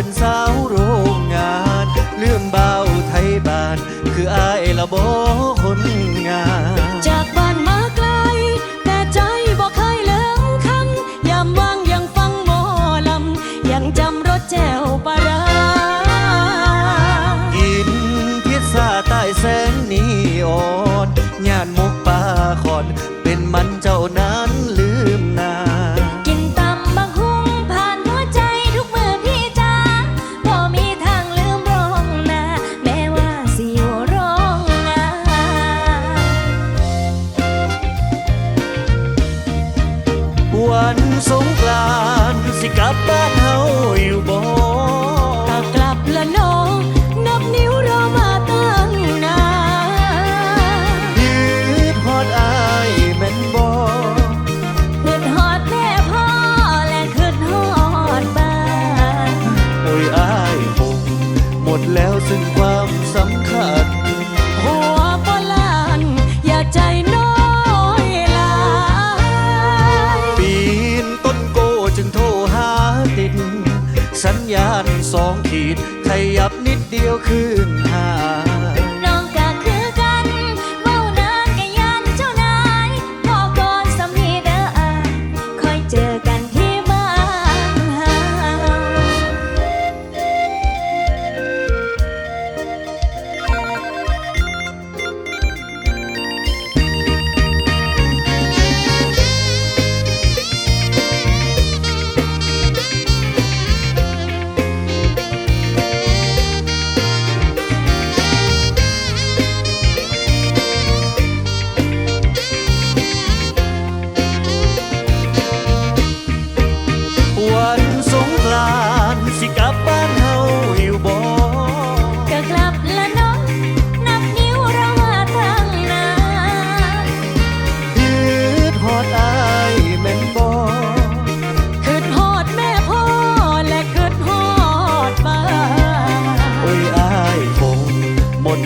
เป็นสาวโรงงาน เรื่องเบาไทยบ้าน คืออายละบอคนงาน จากบ้านมาไกล แต่ใจบอกเคยเลืองคำยามว่างยังฟังหมอลำ ยังจำรถแจวปลรา วันสงกรานต์สิกลับบ้านเฮาอยู่บ่ถ้ากลับละน้องนับนิ้วรอมาตั้งนานยืดฮอดอายแม่นบ่ขึ้นฮอดแม่พ่อและขึ้นฮอดบ้านโอ้ยอายคงหมดแล้วซึ่งความ ญญาณสองขีด ขยับนิดเดียวขึ้นห้า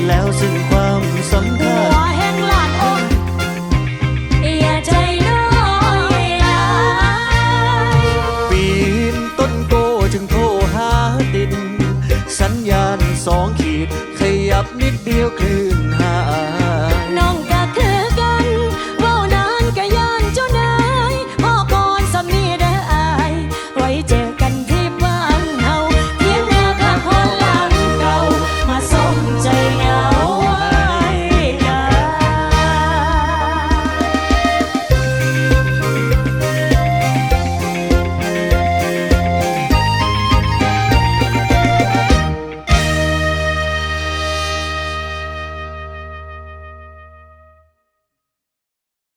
แล้วซึ่งความสำหัคัวแห่งลานอกอย่าใจน้อยปีนต้นโกจึงโทรหาติดสัญญาณสองขีด ขยับนิดเดียวคือ